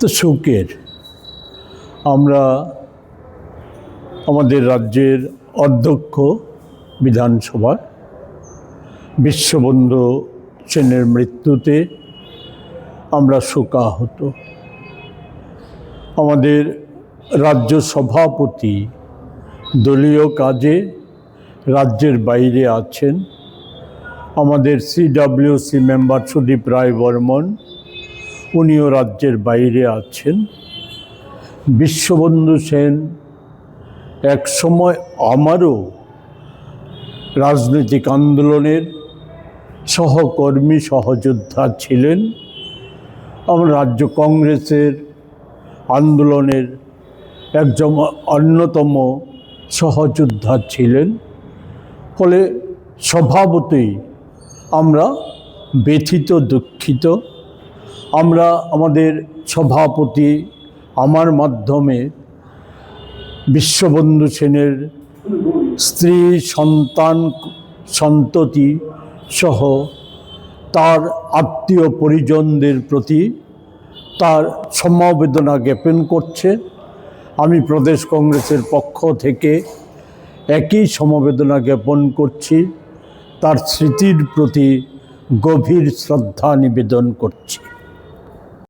তো শোকের আমরা আমাদের রাজ্যের অধ্যক্ষ বিধানসভা বিশ্ববন্ধু সেনের মৃত্যুতে আমরা শোকাহত। আমাদের রাজ্য সভাপতি দলীয় কাজে রাজ্যের বাইরে আছেন। আমাদের সিডাব্লিউসি মেম্বার সুদীপ রায় বর্মন উনিও রাজ্যের বাইরে আছেন। বিশ্ববন্ধু সেন এক সময় আমারও রাজনৈতিক আন্দোলনের সহকর্মী সহযোদ্ধা ছিলেন। আমার রাজ্য কংগ্রেসের আন্দোলনের একজন অন্যতম সহযোদ্ধা ছিলেন। ফলে স্বভাবতই আমরা ব্যথিত, দুঃখিত। আমরা আমাদের সভাপতি আমার মাধ্যমে বিশ্ববন্ধু সেনের স্ত্রী, সন্তান, সন্ততি সহ তার আত্মীয় পরিজনদের প্রতি তার সমবেদনা জ্ঞাপন করছে। আমি প্রদেশ কংগ্রেসের পক্ষ থেকে একই সমবেদনা জ্ঞাপন করছি। তার স্মৃতির প্রতি গভীর শ্রদ্ধা নিবেদন করছি।